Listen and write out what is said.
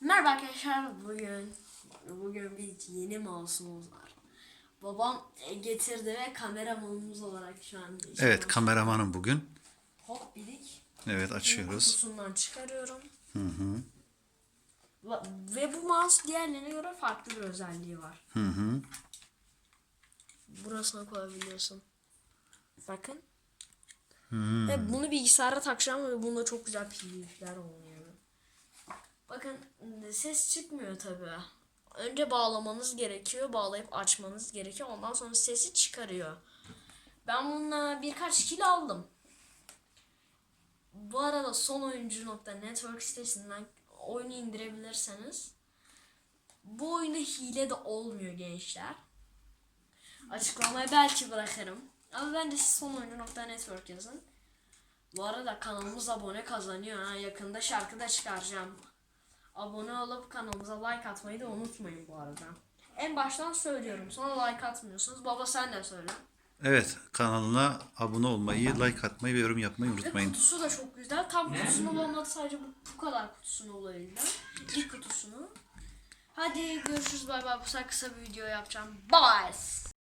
Merhaba arkadaşlar bugün bugün bir yeni mouse'umuz var. Babam e, getirdi ve kameramanımız olarak şu an işte Evet kameramanım bugün. hop bidik. Evet açıyoruz. Kutusundan çıkarıyorum. Va- Ve bu mouse diğerlerine göre farklı bir özelliği var. Hı hı. Burasına koyabiliyorsun. Bakın. Ve bunu bilgisayara takacağım ve bunda çok güzel PDF'ler oluyor. Bakın ses çıkmıyor tabi. Önce bağlamanız gerekiyor. Bağlayıp açmanız gerekiyor. Ondan sonra sesi çıkarıyor. Ben bununla birkaç kilo aldım. Bu arada son oyuncu.network sitesinden oyunu indirebilirseniz bu oyunda hile de olmuyor gençler. Açıklamaya belki bırakırım. Ama bence siz son oyuncu.network yazın. Bu arada kanalımız abone kazanıyor. Ha. Yakında şarkı da çıkaracağım. Abone olup kanalımıza like atmayı da unutmayın bu arada. En baştan söylüyorum. Sonra like atmıyorsunuz. Baba sen de söyle. Evet kanalına abone olmayı, like atmayı ve yorum yapmayı Ve unutmayın. kutusu da çok güzel. Tam kutusunu bulamadı sadece bu, bu kadar kutusunu bulabildim. İlk kutusunu. Hadi görüşürüz bay bay. Bu sefer kısa bir video yapacağım. Bye.